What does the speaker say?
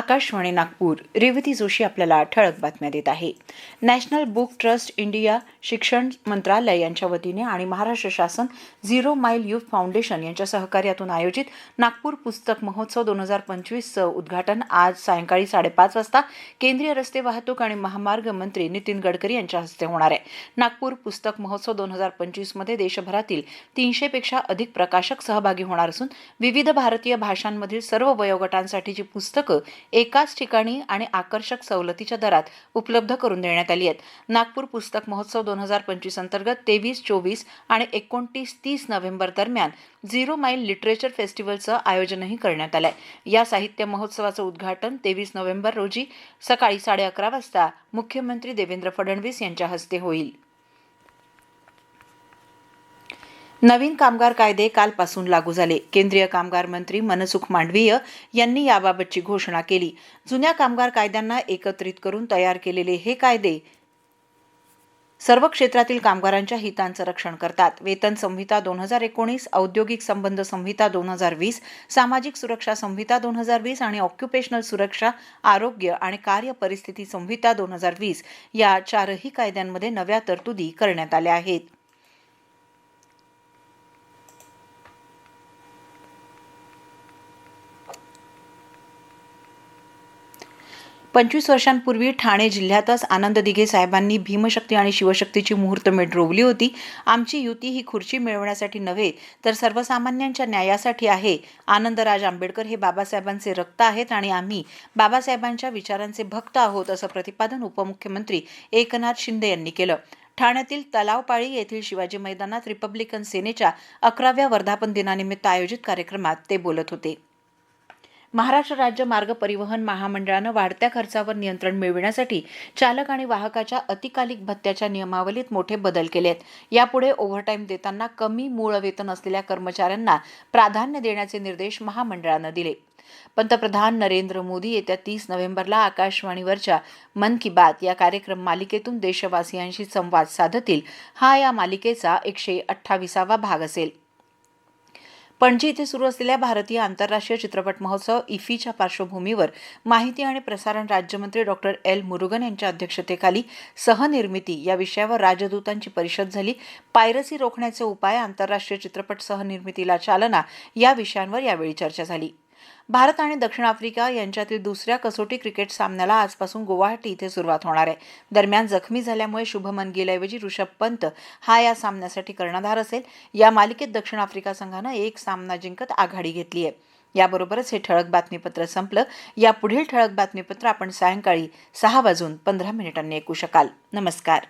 आकाशवाणी नागपूर रेवती जोशी आपल्याला ठळक बातम्या देत आहे. नॅशनल बुक ट्रस्ट इंडिया शिक्षण मंत्रालय यांच्या वतीने आणि महाराष्ट्र शासन झिरो माईल युथ फाउंडेशन यांच्या सहकार्यातून आयोजित नागपूर पुस्तक महोत्सव दोन हजार पंचवीसचं उद्घाटन आज सायंकाळी साडेपाच वाजता केंद्रीय रस्ते वाहतूक आणि महामार्ग मंत्री नितीन गडकरी यांच्या हस्ते होणार आहे. नागपूर पुस्तक महोत्सव दोन हजार पंचवीसमध्ये देशभरातील तीनशेपेक्षा अधिक प्रकाशक सहभागी होणार असून विविध भारतीय भाषांमधील सर्व वयोगटांसाठीची पुस्तकं एकाच ठिकाणी आणि आकर्षक सवलतीच्या दरात उपलब्ध करून देण्यात आली आहेत. नागपूर पुस्तक महोत्सव दोन हजार पंचवीस अंतर्गत तेवीस चोवीस आणि एकोणतीस तीस नोव्हेंबर दरम्यान झिरो माईल लिटरेचर फेस्टिवलचं आयोजनही करण्यात आलं आहे या साहित्य महोत्सवाचं उद्घाटन तेवीस नोव्हेंबर रोजी सकाळी साडे अकरा वाजता मुख्यमंत्री देवेंद्र फडणवीस यांच्या हस्ते होईल. नवीन कामगार कायदे कालपासून लागू झाले. केंद्रीय कामगार मंत्री मनसुख मांडवीय यांनी याबाबतची घोषणा केली. जुन्या कामगार कायद्यांना एकत्रित करून तयार केलेले हे कायदे सर्व क्षेत्रातील कामगारांच्या हितांचं रक्षण करतात. वेतन संहिता दोन हजार एकोणीस औद्योगिक संबंध संहिता दोन हजार वीस सामाजिक सुरक्षा संहिता दोन हजार वीस आणि ऑक्युपेशनल सुरक्षा आरोग्य आणि कार्य परिस्थिती संहिता दोन हजार वीस या चारही कायद्यांमध्ये नव्या तरतुदी करण्यात आल्या आहेत. पंचवीस वर्षांपूर्वी ठाणे जिल्ह्यातच आनंद दिघे साहेबांनी भीमशक्ती आणि शिवशक्तीची मुहूर्तमेढ रोवली होती. आमची युती ही खुर्ची मिळवण्यासाठी नव्हे तर सर्वसामान्यांच्या न्यायासाठी आहे. आनंदराज आंबेडकर हे बाबासाहेबांचे रक्त आहेत आणि आम्ही बाबासाहेबांच्या विचारांचे भक्त आहोत असं प्रतिपादन उपमुख्यमंत्री एकनाथ शिंदे यांनी केलं. ठाण्यातील तलावपाळी येथील शिवाजी मैदानात रिपब्लिकन सेनेच्या अकराव्या वर्धापन दिनानिमित्त आयोजित कार्यक्रमात ते बोलत होते. महाराष्ट्र राज्य मार्ग परिवहन महामंडळानं वाढत्या खर्चावर नियंत्रण मिळविण्यासाठी चालक आणि वाहकाच्या अतिकालिक भत्त्याच्या नियमावलीत मोठे बदल केले आहेत यापुढे ओव्हरटाईम देताना कमी मूळ वेतन असलेल्या कर्मचाऱ्यांना प्राधान्य देण्याचे निर्देश महामंडळानं दिले. पंतप्रधान नरेंद्र मोदी येत्या तीस नोव्हेंबरला आकाशवाणीवरच्या मन की बात या कार्यक्रम मालिकेतून देशवासियांशी संवाद साधतील. हा या मालिकेचा एकशे अठ्ठावीसावा भाग असेल. पणजी इथे सुरू असलेल्या भारतीय आंतरराष्ट्रीय चित्रपट महोत्सव इफीच्या पार्श्वभूमीवर माहिती आणि प्रसारण राज्यमंत्री डॉक्टर एल. मुरुगन यांच्या अध्यक्षतेखाली सहनिर्मिती या विषयावर राजदूतांची परिषद झाली. पायरसी रोखण्याचे उपाय आंतरराष्ट्रीय चित्रपट सहनिर्मितीला चालना या विषयांवर यावेळी चर्चा झाली. भारत आणि दक्षिण आफ्रिका यांच्यातील दुसऱ्या कसोटी क्रिकेट सामन्याला आजपासून गुवाहाटी इथे सुरुवात होणार आहे. दरम्यान जखमी झाल्यामुळे शुभमन गिलऐवजी ऋषभ पंत हा या सामन्यासाठी कर्णधार असेल. या मालिकेत दक्षिण आफ्रिका संघानं एक सामना जिंकत आघाडी घेतली आहे. याबरोबरच हे ठळक बातमीपत्र संपलं. या पुढील ठळक बातमीपत्र आपण सायंकाळी सहा वाजून पंधरा मिनिटांनी ऐकू शकाल. नमस्कार.